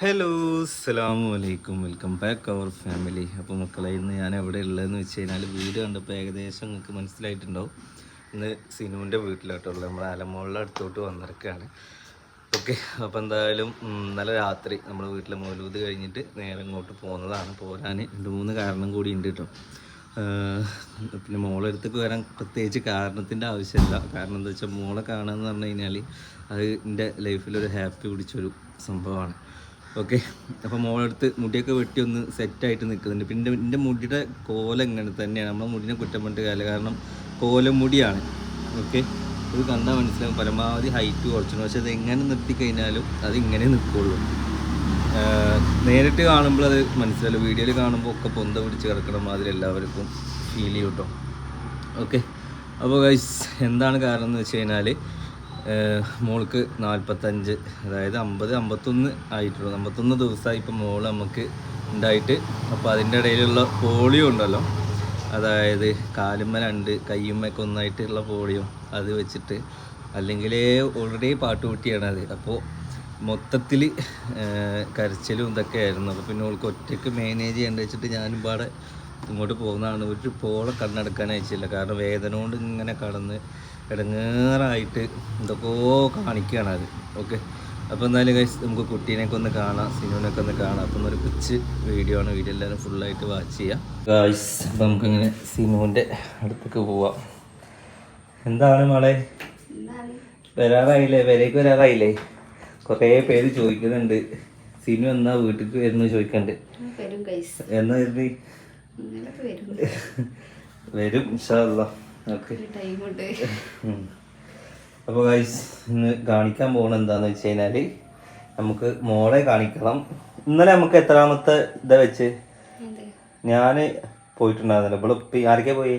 Hello അസ്സാം വലൈക്കും welcome back അവർ family അപ്പോൾ മക്കളെ ഇന്ന് ഞാൻ എവിടെ ഉള്ളതെന്ന് വെച്ച് കഴിഞ്ഞാൽ വീട് കണ്ടപ്പോൾ ഏകദേശം നിങ്ങൾക്ക് മനസ്സിലായിട്ടുണ്ടാവും. ഇന്ന് സിനുവിന്റെ വീട്ടിലോട്ടുള്ള നമ്മുടെ അലമോളിന്റെ അടുത്തോട്ട് വന്നിരിക്കുകയാണ്. ഓക്കെ അപ്പോൾ എന്തായാലും ഇന്നലെ രാത്രി നമ്മൾ വീട്ടിലെ മൗലൂത് കഴിഞ്ഞിട്ട് നേരെ ഇങ്ങോട്ട് പോകുന്നതാണ് പോരാൻ രണ്ട് മൂന്ന് കാരണം കൂടി ഉണ്ട് കേട്ടോ പിന്നെ മോളെ അടുത്തേക്ക് വരാൻ പ്രത്യേകിച്ച് കാരണത്തിന്റെ ആവശ്യമില്ല. കാരണം എന്താ വെച്ചാൽ മോളെ കാണുക എന്ന് പറഞ്ഞു കഴിഞ്ഞാൽ അത് എന്റെ ലൈഫിലൊരു ഹാപ്പി പിടിച്ചൊരു സംഭവമാണ്. ഓക്കെ. അപ്പോൾ മോളെടുത്ത് മുടിയൊക്കെ വെട്ടി ഒന്ന് സെറ്റായിട്ട് നിൽക്കുന്നുണ്ട്. പിന്നെ എന്റെ മുടിയുടെ കോലം ഇങ്ങനെ തന്നെയാണ്. നമ്മളെ മുടിനെ കുറ്റം പറഞ്ഞിട്ട് കാര്യം കാരണം കോലം മുടിയാണ് ഓക്കെ. ഇത് കണ്ടാൽ മനസ്സിലാവും പരമാവധി ഹൈറ്റ് കുറച്ചു പക്ഷെ അത് എങ്ങനെ നിർത്തി കഴിഞ്ഞാലും അത് ഇങ്ങനെ നിൽക്കുള്ളൂ. നേരിട്ട് കാണുമ്പോൾ അത് മനസ്സിലാവും വീഡിയോയിൽ കാണുമ്പോൾ ഒക്കെ പൊന്ത പിടിച്ച് കിടക്കണ മാതിരി എല്ലാവർക്കും ഫീൽ ചെയ്യും കേട്ടോ ഓക്കെ. അപ്പോൾ ഗൈസ് എന്താണ് കാരണം എന്ന് വെച്ച് കഴിഞ്ഞാൽ മോൾക്ക് നാൽപ്പത്തഞ്ച് അതായത് അമ്പത് അമ്പത്തൊന്ന് ആയിട്ടുള്ളൂ. അമ്പത്തൊന്ന് ദിവസമായി ഇപ്പം മോൾ നമുക്ക് ഉണ്ടായിട്ട് അപ്പോൾ അതിന്റെ ഇടയിലുള്ള പോളിയോ ഉണ്ടല്ലോ. അതായത് കാലുമ്മ രണ്ട് കയ്യുമ്മയൊക്കെ ഒന്നായിട്ടുള്ള പോളിയോ അത് വെച്ചിട്ട് അല്ലെങ്കിൽ ഓൾറെഡി പാട്ടുകുട്ടിയാണ് അത്. അപ്പോൾ മൊത്തത്തിൽ കരച്ചിലും ഇതൊക്കെ ആയിരുന്നു അപ്പോൾ പിന്നെ ഓൾക്ക് ഒറ്റയ്ക്ക് മാനേജ് ചെയ്യേണ്ട വെച്ചിട്ട് ഞാനും പാടെ ഇങ്ങോട്ട് പോകുന്നതാണ്. ഒരു പോളെ കണ്ണടക്കാൻ അയച്ചില്ല. കാരണം വേദന കൊണ്ട് ഇങ്ങനെ കടന്ന് ഇടങ്ങേറായിട്ട് എന്തൊക്കെയോ കാണിക്കുകയാണ് അത്. ഓക്കെ? അപ്പോൾ എന്തായാലും കൈസ് നമുക്ക് കുട്ടീനെയൊക്കെ ഒന്ന് കാണാം സിനുവിനൊക്കെ ഒന്ന് കാണാം. അപ്പം ഒരു കൊച്ച് വീഡിയോ ആണ്. വീഡിയോ എല്ലാവരും ഫുള്ളായിട്ട് വാച്ച് ചെയ്യാം. ഗൈസ് അപ്പം നമുക്കിങ്ങനെ സിനുവിന്റെ അടുത്തേക്ക് പോവാം. എന്താണ് മോളെ? വരാറായില്ലേ? വരേക്ക് വരാറായില്ലേ? കുറേ പേര് ചോദിക്കുന്നുണ്ട്. സിനു എന്നാ വീട്ടിൽ വരുന്നു ചോദിക്കണ്ട്. എന്നാ വരുന്നേ? വരും ടൈമുണ്ട് അപ്പോൾ ഗൈസ് ഇന്ന് കാണിക്കാൻ പോകണ എന്താന്ന് വെച്ച് കഴിഞ്ഞാൽ നമുക്ക് മോളെ കാണിക്കണം. ഇന്നലെ നമുക്ക് എത്രാമത്തെ ഇതാ വെച്ച്? ഞാൻ ഞാൻ പോയിട്ടുണ്ടായിരുന്നില്ല. ഇവിടെ ഇപ്പം ആരൊക്കെ പോയി?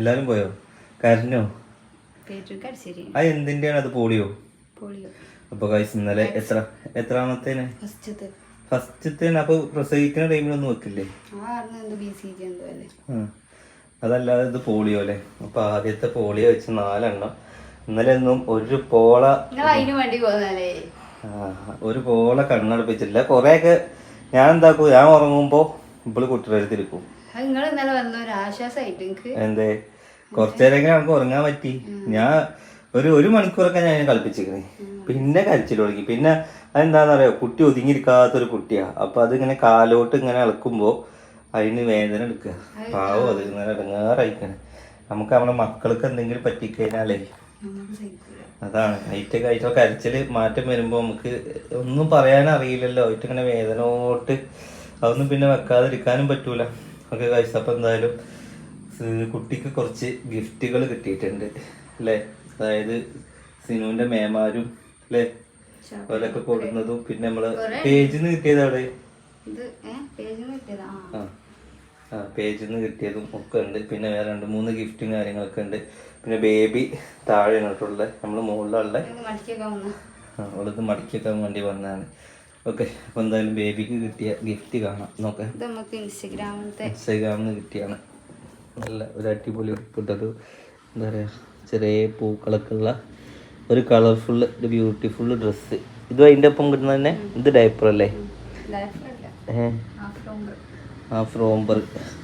എല്ലാരും പോയോ? കരഞ്ഞോ? അത് എന്തിന്റെയാണ് അത് പോളിയോ? അപ്പൊ ഗൈസ് ഇന്നലെ എത്ര എത്രാമത്തേന്? ഫസ്റ്റ് ഫസ്റ്റത്തേന്. അപ്പോൾ പ്രസവിക്കുന്ന ടൈമിലൊന്നും വെക്കില്ലേ? അതല്ലാതെ ഇത് പോളിയോ അല്ലേ? അപ്പൊ ആദ്യത്തെ പോളിയോ വെച്ച് നാലെണ്ണം. ഇന്നലെ ഒന്നും ഒരു പോള ഒരു പോള കണ്ണടപ്പിച്ചിട്ടില്ല. കൊറേയൊക്കെ ഞാൻ എന്താക്കും ഞാൻ ഉറങ്ങുമ്പോ ആശ്വാസമായിട്ട് എനിക്ക് എന്തേ? കുറച്ചേരെങ്കിലും നമുക്ക് ഉറങ്ങാൻ പറ്റി. ഞാൻ ഒരു ഒരു മണിക്കൂറൊക്കെ ഞാൻ കളിപ്പിച്ചിരിക്കണേ പിന്നെ കരച്ചിൽ തുടങ്ങി. പിന്നെ അതെന്താന്ന് അറിയോ കുട്ടി ഒതുങ്ങിയിരിക്കാത്തൊരു കുട്ടിയാ. അപ്പൊ അതിങ്ങനെ കാലോട്ട് ഇങ്ങനെ ഇളക്കുമ്പോ അതിന് വേദന എടുക്കുക. പാവം അത് ഇങ്ങനെ ഇടങ്ങാറായിക്കണേ. നമുക്ക് നമ്മുടെ മക്കൾക്ക് എന്തെങ്കിലും പറ്റിക്കഴിഞ്ഞാലേ അതാണ്. നൈറ്റ് കഴിച്ചോ കരച്ചിൽ മാറ്റം വരുമ്പോൾ നമുക്ക് ഒന്നും പറയാൻ അറിയില്ലല്ലോ. ഇങ്ങനെ വേദനോട്ട് അതൊന്നും പിന്നെ വെക്കാതിരിക്കാനും പറ്റൂല. ഒക്കെ കഴിച്ചപ്പോൾ എന്തായാലും കുട്ടിക്ക് കുറച്ച് ഗിഫ്റ്റുകൾ കിട്ടിയിട്ടുണ്ട്. അല്ലേ? അതായത് സിനുവിന്റെ മേമാരും അല്ലേ? അവരൊക്കെ കൊടുക്കുന്നതും പിന്നെ നമ്മൾ പേജിന്ന് കിട്ടിയത്? അവിടെ ആ. പേജിൽ നിന്ന് കിട്ടിയതും ഒക്കെ ഉണ്ട്. പിന്നെ വേറെ രണ്ട് മൂന്ന് ഗിഫ്റ്റും കാര്യങ്ങളൊക്കെ ഉണ്ട്. പിന്നെ ബേബി താഴെ ഇങ്ങോട്ടുള്ള നമ്മൾ മുകളിലുള്ള മടിക്കൊക്കെ അവളത് മടക്കിയൊക്കെ വേണ്ടി വന്നതാണ്. ഓക്കെ അപ്പോൾ എന്തായാലും ബേബിക്ക് കിട്ടിയ ഗിഫ്റ്റ് കാണാം. നോക്കാം. നമുക്ക് ഇൻസ്റ്റഗ്രാമിലത്തെ ഇൻസ്റ്റാഗ്രാമിൽ നിന്ന് കിട്ടിയാണ്. നല്ല ഒരു അടിപൊളി ഉൾപ്പെട്ടൊരു എന്താ പറയുക ചെറിയ പൂക്കളൊക്കെ ഉള്ള ഒരു കളർഫുൾ ഒരു ബ്യൂട്ടിഫുൾ ഡ്രസ്സ് ഇത് അതിന്റെ ഒപ്പം കിട്ടുന്ന തന്നെ ഇത് ഡയപ്പർ അല്ലേ? ഏഹ് ആ ഫ്രോംബർ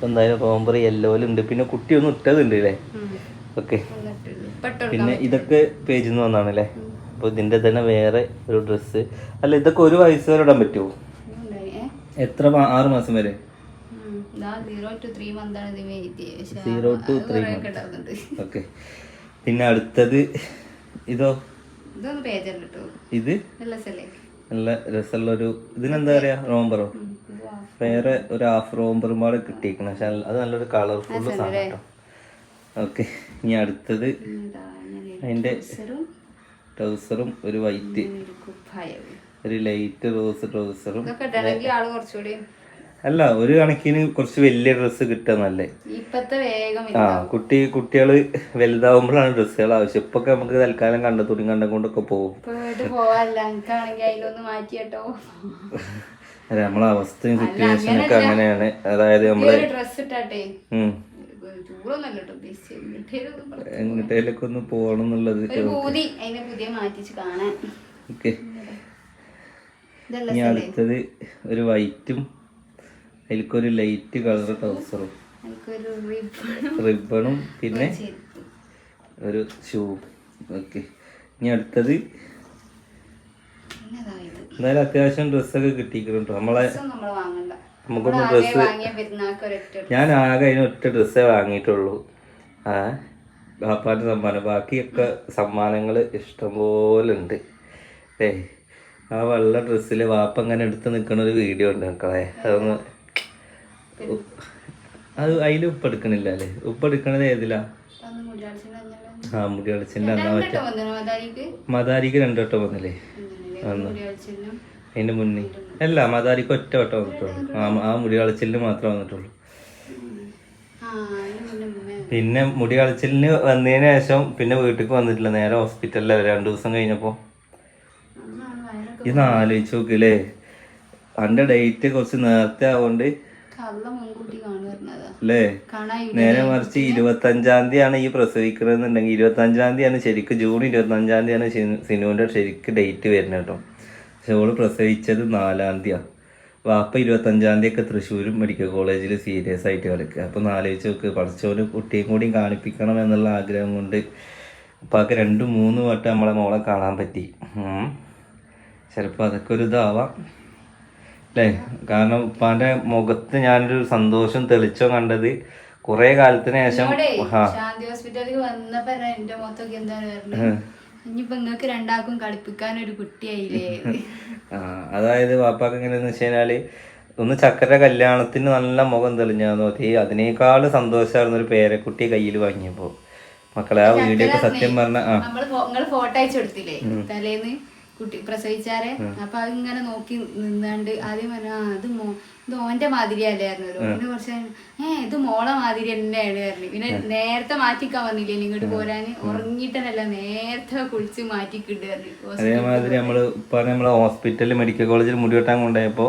എന്തായാലും റോംബർ യെല്ലോയിലുണ്ട് പിന്നെ കുട്ടി ഒന്നും ഇട്ടതുണ്ട് അല്ലേ ഓക്കെ പിന്നെ ഇതൊക്കെ പേജിൽ നിന്ന് വന്നാണ് അല്ലേ അപ്പോൾ ഇതിന്റെ തന്നെ വേറെ ഒരു ഡ്രസ്സ് അല്ല ഇതൊക്കെ ഒരു വയസ്സ് വരെ ഇടാൻ പറ്റുമോ എത്ര ആറ് മാസം വരെ? Zero two three okay. പിന്നെ അടുത്തത് ഇതോ? ഇത്? നല്ല രസമുള്ള ഒരു ഇതിനെന്താ പറയാ? റോംബറോ വേറെ ഒരു ഹാഫ് റോംബറും പാടെ കിട്ടിയിരിക്കണം. പക്ഷെ അത് നല്ലൊരു കളർഫുൾ സാധനം കേട്ടോ. ഓക്കെ ഇനി അടുത്തത് അതിന്റെ ട്രൗസറും ഒരു വൈറ്റ് ഒരു ലൈറ്റ് റോസ് ട്രൗസറും അല്ല ഒരു കണക്കിന് കുറച്ച് വലിയ ഡ്രസ്സ് കിട്ടുക നല്ലേ? ആ കുട്ടി കുട്ടികൾ വലുതാവുമ്പോഴാണ് ഡ്രസ്സുകൾ ആവശ്യം. ഇപ്പൊ നമുക്ക് തൽക്കാലം കണ്ട തുണി കണ്ട കൊണ്ടൊക്കെ പോകും. അല്ല നമ്മളെ അവസ്ഥയും സിറ്റുവേഷനും ഒക്കെ അങ്ങനെയാണ്. അതായത് നമ്മൾ എങ്ങോട്ടേലൊക്കെ ഒന്ന് പോകണം എന്നുള്ളത് ഓക്കെ. ഇനി അടുത്തത് ഒരു വൈറ്റും അതിലേക്കൊരു ലൈറ്റ് കളർ ട്രൗസറും റിബണും പിന്നെ ഒരു ഷൂ ഓക്കെ. ഇനി അടുത്തത് എന്തായാലും അത്യാവശ്യം ഡ്രസ്സൊക്കെ കിട്ടിയിട്ടുണ്ട്. നമ്മളെ നമുക്കൊന്നും ഡ്രസ്സ് ഞാൻ ആകെ അതിന് ഒറ്റ ഡ്രസ്സേ വാങ്ങിയിട്ടുള്ളൂ. ആ ബാപ്പാന്റെ സമ്മാനം. ബാക്കിയൊക്കെ സമ്മാനങ്ങൾ ഇഷ്ടംപോലെ ഉണ്ട് ഏ ആ വെള്ള ഡ്രസ്സിൽ വാപ്പ ഇങ്ങനെ എടുത്ത് നിൽക്കുന്ന ഒരു വീഡിയോ ഉണ്ട് മക്കളെ. അതൊന്ന് അത് അതിൽ ഉപ്പ് എടുക്കണില്ല അല്ലേ? ഉപ്പ് എടുക്കണത് ഏതിലാ? ആ മുടി കളിച്ചിന്റെ അന്നാ മറ്റേ മദാരിക്ക് രണ്ടു വട്ടം വന്നില്ലേ? അതിന്റെ മുന്നേ. അല്ല മദാരിക്ക് ഒറ്റ വട്ടം വന്നിട്ടുള്ളൂ. ആ മുടി കളിച്ചിലിന് മാത്രമേ വന്നിട്ടുള്ളൂ. പിന്നെ മുടി കളിച്ചിലിന് വന്നതിന് ശേഷം പിന്നെ വീട്ടിലേക്ക് വന്നിട്ടില്ല. നേരെ ഹോസ്പിറ്റലിലാണ് രണ്ടു ദിവസം കഴിഞ്ഞപ്പോൾ ഇന്ന് ആലോചിച്ച് നോക്കില്ലേ എന്റെ ഡേറ്റ് കുറച്ച് നേരത്തെ ആവുകൊണ്ട് അല്ലേ നേരെ മറിച്ച് ഇരുപത്തി അഞ്ചാം തീയതിയാണ് ഈ പ്രസവിക്കണമെന്നുണ്ടെങ്കിൽ ഇരുപത്തി അഞ്ചാം തീയതിയാണ് ശരിക്കും ജൂൺ ഇരുപത്തഞ്ചാം തീയതിയാണ് സിനു- സിനുവിന്റെ ശരിക്കും ഡേറ്റ് വരുന്നത് കേട്ടോ. പക്ഷെ ഓൾ പ്രസവിച്ചത് നാലാം തീയതിയാണ് വാപ്പ ഇരുപത്തഞ്ചാം തീയതി ഒക്കെ തൃശ്ശൂർ മെഡിക്കൽ കോളേജിൽ സീരിയസ് ആയിട്ട് കിടക്കുക അപ്പം ആലോചിച്ച് നോക്ക് പഠിച്ചവന് കുട്ടിയും കൂടി കാണിപ്പിക്കണം എന്നുള്ള ആഗ്രഹം കൊണ്ട് ഉപ്പാക്ക് രണ്ട് മൂന്ന് വട്ടം നമ്മളെ മോളെ കാണാൻ പറ്റി. ചിലപ്പോൾ അതൊക്കെ ഒരു ഇതാവാം. അല്ലേ കാരണം ഉപ്പാന്റെ മുഖത്ത് ഞാനൊരു സന്തോഷം തെളിച്ചോ കണ്ടത്. കുറെ കാലത്തിന് ശേഷം ശാന്തി ഹോസ്പിറ്റലിൽ വന്നപ്പോ എന്റെ മുഖത്തൊക്കെ എന്താണ് ഇനിയിപ്പോ നിങ്ങക്ക് രണ്ടാൾക്കും കളിപ്പിക്കാൻ ഒരു കുട്ടിയായില്ലേ? ആ, അതായത് വാപ്പാക്ക് എങ്ങനെയാന്ന് വെച്ച് കഴിഞ്ഞാൽ ഒന്ന് ചക്കര കല്യാണത്തിന് നല്ല മുഖം തെളിഞ്ഞാന്ന് നോക്കി അതിനേക്കാൾ സന്തോഷമായിരുന്നു ഒരു പേരക്കുട്ടി കയ്യിൽ വാങ്ങിയപ്പോ. മക്കളെ ആ വീഡിയോ ഒക്കെ സത്യം പറഞ്ഞ ആ. ഫോട്ടോ അയച്ചു കൊടുത്തില്ലേ? തലേന്ന്? കുട്ടി പ്രസവിച്ചാരെ. അപ്പൊ അതിങ്ങനെ നോക്കി നിന്നാണ്ട് ആദ്യം പറഞ്ഞു ആ ഇത് മോ ഇത് ഓന്റെ മാതിരിയല്ലായിരുന്നു പറഞ്ഞു പിന്നെ കുറച്ച് ഏ ഇത് മോളെ മാതിരി തന്നെയാണ് പറഞ്ഞു. പിന്നെ നേരത്തെ മാറ്റിക്കാൻ വന്നില്ലേ ഇങ്ങോട്ട് പോരാന്? ഉറങ്ങിയിട്ടല്ല നേരത്തെ കുളിച്ച് മാറ്റിക്കിട്ട് പറഞ്ഞു. അതേമാതിരി നമ്മൾ ഇപ്പം നമ്മളെ ഹോസ്പിറ്റലിൽ മെഡിക്കൽ കോളേജിൽ മുടി വെട്ടാൻ കൊണ്ടുപോയപ്പോ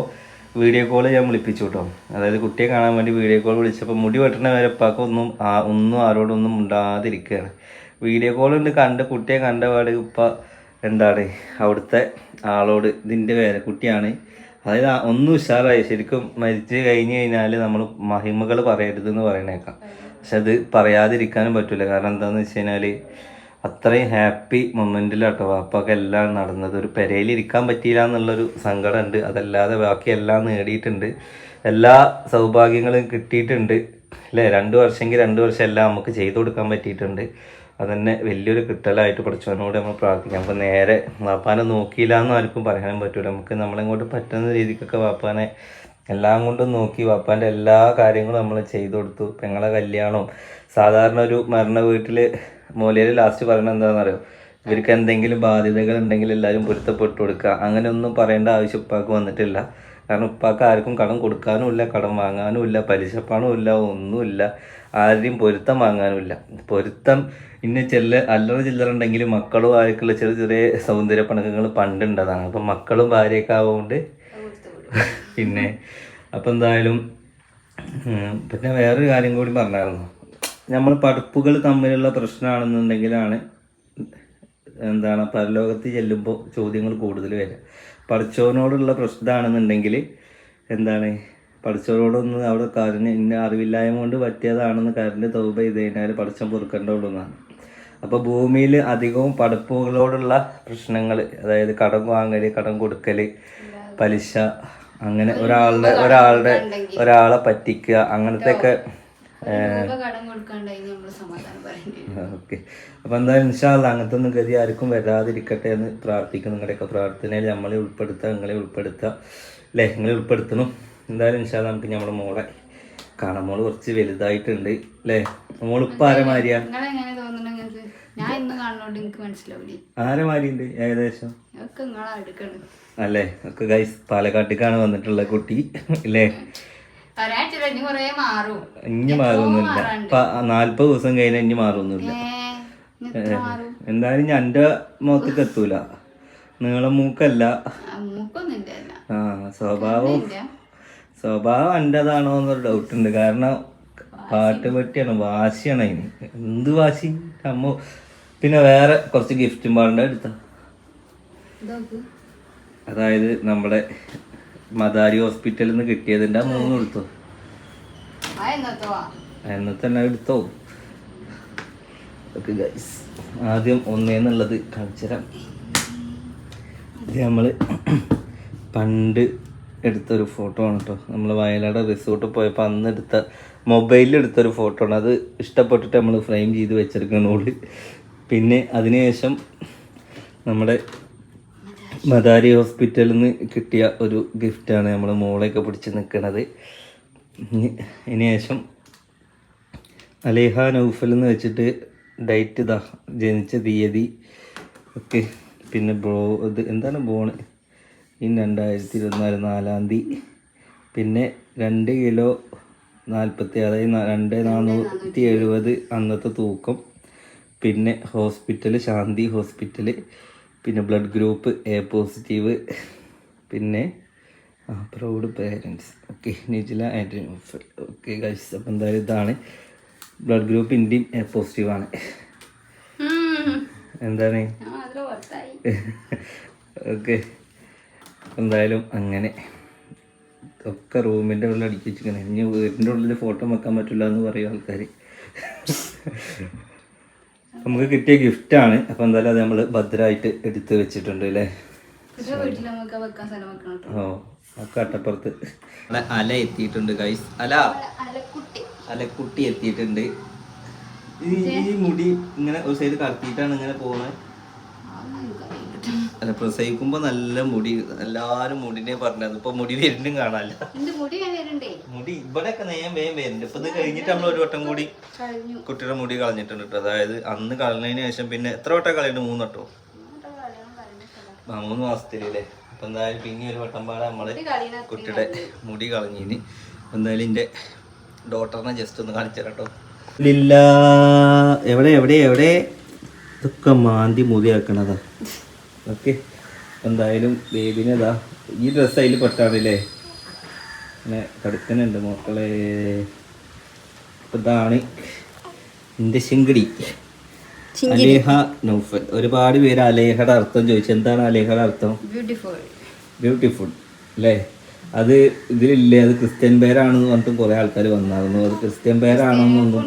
വീഡിയോ കോൾ ഞാൻ വിളിപ്പിച്ചു കേട്ടോ. അതായത് കുട്ടിയെ കാണാൻ വേണ്ടി വീഡിയോ കോൾ വിളിച്ചപ്പോൾ മുടി വെട്ടണ വരെ ഉപ്പാക്ക് ഒന്നും ആ- ഒന്നും ആരോടൊന്നും ഉണ്ടാതിരിക്കുകയാണ് വീഡിയോ കോൾ ഉണ്ട് കണ്ട് കുട്ടിയെ കണ്ട പാട് ഉപ്പ എന്താണ് അവിടുത്തെ ആളോട് ഇതിന്റെ പേരെ കുട്ടിയാണ് അതായത് ഒന്നും ഉഷാറായി. ശരിക്കും മരിച്ചു കഴിഞ്ഞ് കഴിഞ്ഞാൽ നമ്മൾ മഹിമകൾ പറയരുതെന്ന് പറയണേക്കാം. പക്ഷെ അത് പറയാതിരിക്കാനും പറ്റില്ല കാരണം എന്താണെന്ന് വെച്ച് കഴിഞ്ഞാൽ അത്രയും ഹാപ്പി മൊമെന്റിലാട്ടോ വാപ്പൊക്കെ എല്ലാം നടന്നത്. ഒരു പെരയിൽ ഇരിക്കാൻ പറ്റിയില്ല എന്നുള്ളൊരു സങ്കടമുണ്ട് അതല്ലാതെ ബാക്കി എല്ലാം നേടിയിട്ടുണ്ട്. എല്ലാ സൗഭാഗ്യങ്ങളും കിട്ടിയിട്ടുണ്ട്. അല്ലേ? രണ്ട് വർഷമെങ്കിൽ രണ്ട് വർഷം എല്ലാം നമുക്ക് ചെയ്തു കൊടുക്കാൻ പറ്റിയിട്ടുണ്ട്. അതന്നെ വലിയൊരു കിട്ടലായിട്ട് പഠിച്ചവനോട് നമ്മൾ പ്രാർത്ഥിക്കാം. അപ്പോൾ നേരെ വാപ്പാനെ നോക്കിയില്ല എന്ന് ആർക്കും പറയാനും പറ്റൂല. നമുക്ക് നമ്മളെങ്ങോട്ട് പറ്റുന്ന രീതിക്കൊക്കെ വാപ്പാനെ എല്ലാം കൊണ്ടും നോക്കി വാപ്പാന്റെ എല്ലാ കാര്യങ്ങളും നമ്മൾ ചെയ്തു കൊടുത്തു. പെങ്ങളെ കല്യാണവും സാധാരണ ഒരു മരണ വീട്ടിൽ മൂലയിൽ ലാസ്റ്റ് പറയണത് എന്താണെന്നറിയോ? ഇവർക്ക് എന്തെങ്കിലും ബാധ്യതകൾ ഉണ്ടെങ്കിൽ എല്ലാവരും പൊരുത്തപ്പെട്ടു കൊടുക്കുക. അങ്ങനെയൊന്നും പറയേണ്ട ആവശ്യം ഇപ്പാക്ക് വന്നിട്ടില്ല. കാരണം ഉപ്പാക്ക് ആർക്കും കടം കൊടുക്കാനും ഇല്ല കടം വാങ്ങാനും ഇല്ല പലിശ പണം ഇല്ല ഒന്നുമില്ല. ആരുടെയും പൊരുത്തം വാങ്ങാനും ഇല്ല. പൊരുത്തം ഇന്ന ചെല്ല അല്ലറ ചില്ലറ ഉണ്ടെങ്കിൽ മക്കളും ആർക്കുള്ള ചെറിയ ചെറിയ സൗന്ദര്യ പണക്കങ്ങൾ പണ്ടുണ്ടതാണ് അപ്പം മക്കളും ഭാര്യയൊക്കെ ആവുകൊണ്ട് പിന്നെ അപ്പം എന്തായാലും പിന്നെ വേറൊരു കാര്യം കൂടി പറഞ്ഞായിരുന്നു. നമ്മൾ പഠിപ്പുകൾ തമ്മിലുള്ള പ്രശ്നമാണെന്നുണ്ടെങ്കിലാണ് എന്താണ് പരലോകത്ത് ചെല്ലുമ്പോൾ ചോദ്യങ്ങൾ കൂടുതൽ വരിക. പഠിച്ചവനോടുള്ള പ്രശ്നമാണെന്നുണ്ടെങ്കിൽ എന്താണ്? പഠിച്ചവരോടൊന്ന് അവിടെ കാരണം ഇന്ന അറിവില്ലായ്മ കൊണ്ട് പറ്റിയതാണെന്ന് കാരന് തൗബ ചെയ്ത് കഴിഞ്ഞാൽ പഠിച്ചം പൊറുക്കേണ്ടതുള്ളൂ എന്നാണ് അപ്പോൾ ഭൂമിയിൽ അധികവും പഠിപ്പുകളോടുള്ള പ്രശ്നങ്ങൾ അതായത് കടം വാങ്ങൽ കടം കൊടുക്കൽ പലിശ അങ്ങനെ ഒരാളുടെ ഒരാളുടെ ഒരാളെ പറ്റിക്കുക അങ്ങനത്തെ ഓക്കെ. അപ്പോൾ എന്തായാലും ഇൻഷാല്ല അങ്ങനത്തെ ഒന്നും ഗതി ആർക്കും വരാതിരിക്കട്ടെ എന്ന് പ്രാർത്ഥിക്കുന്നു. നിങ്ങളുടെയൊക്കെ പ്രാർത്ഥനയിൽ നമ്മളെ ഉൾപ്പെടുത്തുക നിങ്ങളെ ഉൾപ്പെടുത്തുക. അല്ലേ നിങ്ങളെ ഉൾപ്പെടുത്തണം. എന്തായാലും ഇൻഷാല്ല നമുക്ക് നമ്മുടെ മോളെ കാണാം. മോൾ കുറച്ച് വലുതായിട്ടുണ്ട്. അല്ലേ മോളിപ്പോൾ ആരെ മാരിയാ? നിങ്ങളെങ്ങനെ തോന്നുന്നു നിങ്ങൾക്ക്? ഞാൻ ഇന്ന് കാണുന്നോണ്ട് എനിക്ക് മനസ്സിലാവില്ലേ ആരെ മാരിയുണ്ട്? ഏകദേശം? അല്ലേ? ഒക്കെ ഗൈസ് പാലക്കാട്ടേക്കാണ് വന്നിട്ടുള്ള കുട്ടി. അല്ലേ ഇനി മാറുന്നില്ല നാല്പത് ദിവസം കഴിഞ്ഞാൽ ഇനി മാറുന്നില്ല എന്തായാലും ഞാൻ എന്റെ മുഖത്തേക്ക് എത്തൂല. നീളം മൂക്കല്ല. ആ, സ്വഭാവം സ്വഭാവം എന്റെതാണോ എന്നൊരു ഡൗട്ട് ഉണ്ട്. കാരണം പാട്ട് പറ്റിയാണ് വാശിയാണ് അതിന് എന്ത് വാശി? അമ്മ. പിന്നെ വേറെ കുറച്ച് ഗിഫ്റ്റും പാടേണ്ട എടുത്ത. അതായത് നമ്മുടെ മദാരി ഹോസ്പിറ്റലിൽ നിന്ന് കിട്ടിയതിന്റെ മൂന്ന് എടുത്തു എന്നത്തോ? തന്നെ എടുത്തോ? ഗൈസ് ആദ്യം ഒന്നേന്നുള്ളത് കാണിച്ചുതരാം. ഇത് നമ്മൾ പണ്ട് എടുത്തൊരു ഫോട്ടോ ആണ് കേട്ടോ നമ്മൾ വയനാട് റിസോർട്ട് പോയപ്പോൾ അന്ന് എടുത്ത മൊബൈലിൽ എടുത്തൊരു ഫോട്ടോ ആണ്. അത് ഇഷ്ടപ്പെട്ടിട്ട് നമ്മൾ ഫ്രെയിം ചെയ്ത് വെച്ചെടുക്കണോൾ പിന്നെ അതിനുശേഷം നമ്മുടെ മദാരി ഹോസ്പിറ്റലിൽ നിന്ന് കിട്ടിയ ഒരു ഗിഫ്റ്റാണ് നമ്മൾ മോളെയൊക്കെ പിടിച്ച് നിൽക്കുന്നത് ഇതിന് ശേഷം അലേഹ നൗഫൽ എന്ന് വെച്ചിട്ട് ഡേറ്റ് ഇതാ ജനിച്ച തീയതി ഒക്കെ. പിന്നെ ബ്രോ ഇത് എന്താണ് ബോണ് ഈ രണ്ടായിരത്തി ഇരുപത്തിനാല് നാലാം തീയതി. പിന്നെ രണ്ട് കിലോ നാൽപ്പത്തി അതായത് രണ്ട് നാനൂറ്റി എഴുപത് അന്നത്തെ തൂക്കം. പിന്നെ ഹോസ്പിറ്റൽ ശാന്തി ഹോസ്പിറ്റൽ പിന്നെ ബ്ലഡ് ഗ്രൂപ്പ് എ പോസിറ്റീവ് പിന്നെ ആ proud parents okay Nijila and Naufal okay guys അപ്പം എന്തായാലും ഇതാണ്. Blood group Indian A positive ആണ്. എന്താണ്? ഓക്കെ എന്തായാലും അങ്ങനെ. ഒക്കെ റൂമിന്റെ ഉള്ളിൽ അടുക്കി വെച്ചിരിക്കണേ ഇനി വീടിന്റെ ഉള്ളിൽ ഫോട്ടോ വെക്കാൻ പറ്റില്ല എന്ന് പറയും ആൾക്കാർ നമുക്ക് കിട്ടിയ ഗിഫ്റ്റാണ് അപ്പം എന്തായാലും അത് നമ്മൾ ഭദ്രമായിട്ട് എടുത്ത് വെച്ചിട്ടുണ്ട് അല്ലേ? ഓ. കട്ടപ്പുറത്ത്. അല എത്തിയിട്ടുണ്ട് ഗൈസ് അല. അലക്കുട്ടി. അലക്കുട്ടി എത്തിയിട്ടുണ്ട്. ഈ മുടി ഇങ്ങനെ ഒരു സൈഡ് കടത്തിയിട്ടാണ് ഇങ്ങനെ പോകുന്നത്? അല്ല പ്രസവിക്കുമ്പോ നല്ല മുടി എല്ലാരും മുടിനെ പറഞ്ഞത് ഇപ്പൊ മുടി വരുന്നും കാണാല്ല മുടി ഇവിടെ ഒക്കെ നേരം വേഗം വരുന്നുണ്ട് ഇപ്പൊ ഇത് കഴിഞ്ഞിട്ട് നമ്മൾ ഒരു വട്ടം കൂടി കഴിഞ്ഞു. കുട്ടിയുടെ മുടി കളഞ്ഞിട്ടുണ്ട് കേട്ടോ. അതായത് അന്ന് കളഞ്ഞതിന് ശേഷം പിന്നെ എത്ര വട്ടം കളയുണ്ട്? മൂന്ന് വട്ടോ? മൂന്ന് മാസത്തിലല്ലേ അപ്പൊ എന്തായാലും പിന്നെ ഒരു വട്ടം പാടെ നമ്മൾ കുട്ടിയുടെ മുടി കളഞ്ഞിന് എന്തായാലും എന്റെ ഡോക്ടറിനെ ജസ്റ്റ് ഒന്ന് കാണിച്ചു കേട്ടോ ഇല്ല എവിടെ എവിടെ എവിടെ? ഇതൊക്കെ മാന്തി മുതിയാക്കണതാ ഓക്കെ. എന്തായാലും ബേബിനെ ഇതാ ഈ ഡ്രസ്സ് അതിൽ പെട്ടാണല്ലേ അങ്ങനെ കടുക്കനുണ്ട് മക്കളെ. ഇതാണ് എന്റെ ശിങ്കിടി. അലേഹ നൗഫൽ ഒരുപാട് പേര് അലേഹയുടെ അർത്ഥം ചോദിച്ചു. എന്താണ് അലേഹയുടെ അർത്ഥം? ബ്യൂട്ടിഫുൾ ബ്യൂട്ടിഫുൾ അല്ലേ? അത് ഇതിലില്ലേ? അത് ക്രിസ്ത്യൻ പേരാണെന്ന് പറഞ്ഞിട്ട് കുറെ ആൾക്കാർ വന്നായിരുന്നു. അത് ക്രിസ്ത്യൻ പേരാണെന്നൊന്നും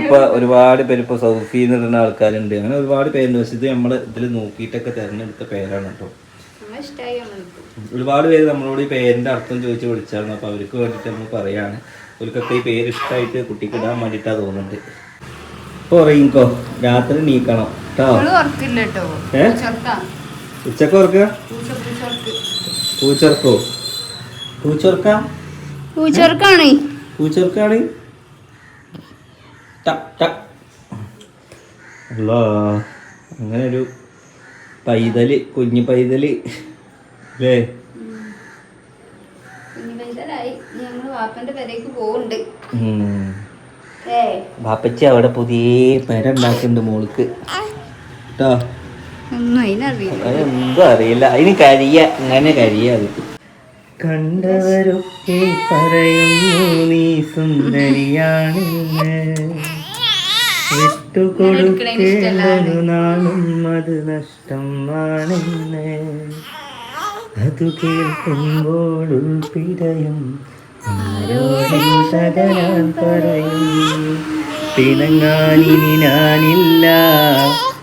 ഇപ്പൊ ഒരുപാട് പേര് ഇപ്പൊ സൗഫി എന്ന് പറയുന്ന ആൾക്കാരുണ്ട്. അങ്ങനെ ഒരുപാട് പേരുണ്ട്. പക്ഷെ ഇത് നമ്മൾ ഇതിൽ നോക്കിയിട്ടൊക്കെ തിരഞ്ഞെടുത്ത പേരാണ് കേട്ടോ. ഒരുപാട് പേര് നമ്മളോട് ഈ പേരിന്റെ അർത്ഥം ചോദിച്ച് വിളിച്ചായിരുന്നു അപ്പൊ അവർക്ക് വേണ്ടിയിട്ട് നമ്മൾ പറയാണ്. അവർക്കൊക്കെ ഈ പേര് ഇഷ്ടമായിട്ട് കുട്ടിക്ക് ഇടാൻ വേണ്ടിയിട്ടാ തോന്നുന്നുണ്ട്. ഇപ്പൊ ഉറങ്ങിക്കോ. രാത്രി നീക്കണം കേട്ടോ ഉച്ചയ്ക്ക്. ഉറക്കുക പൂച്ച പൂച്ചോർക്ക് പൂച്ചോർക്കോ? പൂച്ചോർക്കാം? പൂച്ചോർക്കാണ്. പൂച്ചോർക്കാണ്? അല്ല അങ്ങനെ ഒരു പൈതൽ കുഞ്ഞു പൈതൽ. അല്ലേ കുഞ്ഞു പൈതലായി. ഞങ്ങൾ വാപ്പന്റെ പെരേക്ക് പോകുന്നുണ്ട് ബാപ്പച്ചി അവിടെ പുതിയ പെര ഉണ്ടാക്കുന്നുണ്ട് മോൾക്ക് കേട്ടോ അതെന്തോ അറിയില്ല. അതിന് കരിയ അങ്ങനെ കരിയ അത്. കണ്ടവരൊക്കെ പറയുന്നു നീ സുന്ദരിയാണെന്ന് വിട്ടുകൊടുക്കേണ്ടൊരു നാളും അത് നഷ്ടമാണെന്ന്. അതു കേൾക്കുമ്പോൾ ഉൾപ്പിടയും ആരോടും തകരാൻ പറയും. പിണങ്ങാനിനി ഞാനില്ല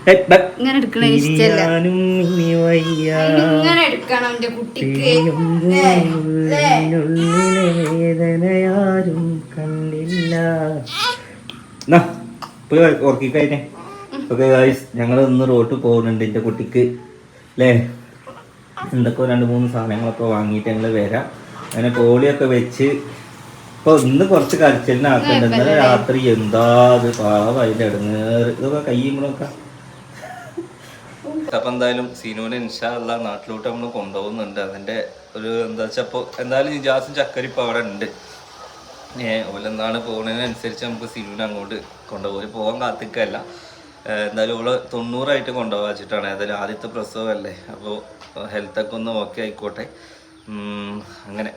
ഏ, ബ- ഇങ്ങനെ എടുക്കണ ഇഷ്ടല്ല. പിരിയാനും ഇനി വയ്യ ഇങ്ങനെ എടുക്കണം എന്റെ കുട്ടിക്ക്. പിരിയുമ്പോഴുള്ളിലെ വേദനയാരും കണ്ടില്ല. നാ, പോയി ഉറക്കി കഴിഞ്ഞേ ഓക്കെ ഗായ്സ് ഞങ്ങൾ ഇന്ന് റോട്ട് പോകുന്നുണ്ട് എന്റെ കുട്ടിക്ക്. അല്ലേ എന്തൊക്കെ രണ്ട് മൂന്ന് സാധനങ്ങളൊക്കെ വാങ്ങിയിട്ട് ഞങ്ങൾ വരാം. അങ്ങനെ കോളിയൊക്കെ വെച്ച് ഇപ്പൊ ഇന്ന് കുറച്ച് കരച്ചിലിന് ആക്കുന്നുണ്ട്. ഇന്നലെ രാത്രി എന്താ അത് പാവം അതിന്റെ ഇടങ്ങേറ്. ഇതൊക്കെ കയ്യുമ്പോഴൊക്കെ അപ്പൊ എന്തായാലും സീനുവിനെ ഇൻഷാല്ല നാട്ടിലോട്ട് നമ്മൾ കൊണ്ടുപോകുന്നുണ്ട്. അതിന്റെ ഒരു എന്താ വെച്ചാൽ ഇപ്പോൾ എന്തായാലും നിജാസും ചക്കരി ഇപ്പൊ അവിടെ ഉണ്ട്. ഏഹ് ഓലെന്താണ് പോകുന്നതിനനുസരിച്ച് നമുക്ക് സീനുവിനെ അങ്ങോട്ട് കൊണ്ടുപോയി പോകാൻ കാത്തിക്കല്ല. എന്തായാലും ഓൾ തൊണ്ണൂറായിട്ട് കൊണ്ടുപോകാൻ വെച്ചിട്ടാണ് ഏതായാലും ആദ്യത്തെ പ്രസവമല്ലേ അപ്പോൾ ഹെൽത്തൊക്കെ ഒന്ന് ഓക്കെ ആയിക്കോട്ടെ. അങ്ങനെ.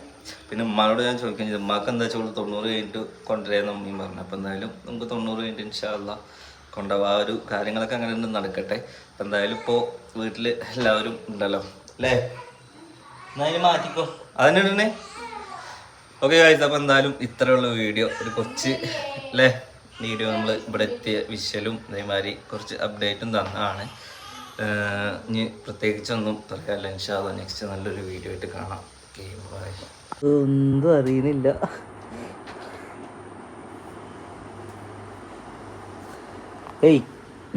പിന്നെ ഉമ്മാനോട് ഞാൻ ചോദിക്കാൻ ചെയ്തു ഉമ്മാക്ക് എന്താ വെച്ചാൽ തൊണ്ണൂറ് കഴിഞ്ഞിട്ട് കൊണ്ടുവരാന്ന് അമ്മയും പറഞ്ഞു. അപ്പോൾ എന്തായാലും നമുക്ക് തൊണ്ണൂറ് കഴിഞ്ഞിട്ട് ഇൻഷാല്ല കൊണ്ടുപോകാം ആ ഒരു കാര്യങ്ങളൊക്കെ അങ്ങനെ ഒന്ന് നടക്കട്ടെ. അപ്പം എന്തായാലും ഇപ്പോൾ വീട്ടിൽ എല്ലാവരും ഉണ്ടല്ലോ അല്ലേ? എന്നാലും മാറ്റിക്കോ. അതിനെ ഇടണേ. ഓക്കെ കാഴ്ച അപ്പം എന്തായാലും ഇത്രയുള്ള വീഡിയോ. ഒരു കൊച്ച് അല്ലേ? വീഡിയോ നമ്മൾ ഇവിടെ എത്തിയ വിഷലും അതേമാതിരി കുറച്ച് അപ്ഡേറ്റും തന്നതാണ് ഏർ ഇനി പ്രത്യേകിച്ചൊന്നും പറയാല്ല ഇൻഷാല്ല നെക്സ്റ്റ് നല്ലൊരു വീഡിയോ ആയിട്ട് കാണാം. ഓക്കെ ബൈ ഒന്നും അറിയുന്നില്ല. ഏയ്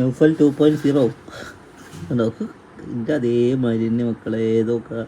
നൗഫൽ ടു പോയിന്റ് സീറോ ഉണ്ടോ എന്റെ അതേമാതിരി തന്നെ മക്കളെ ഏതൊക്കെ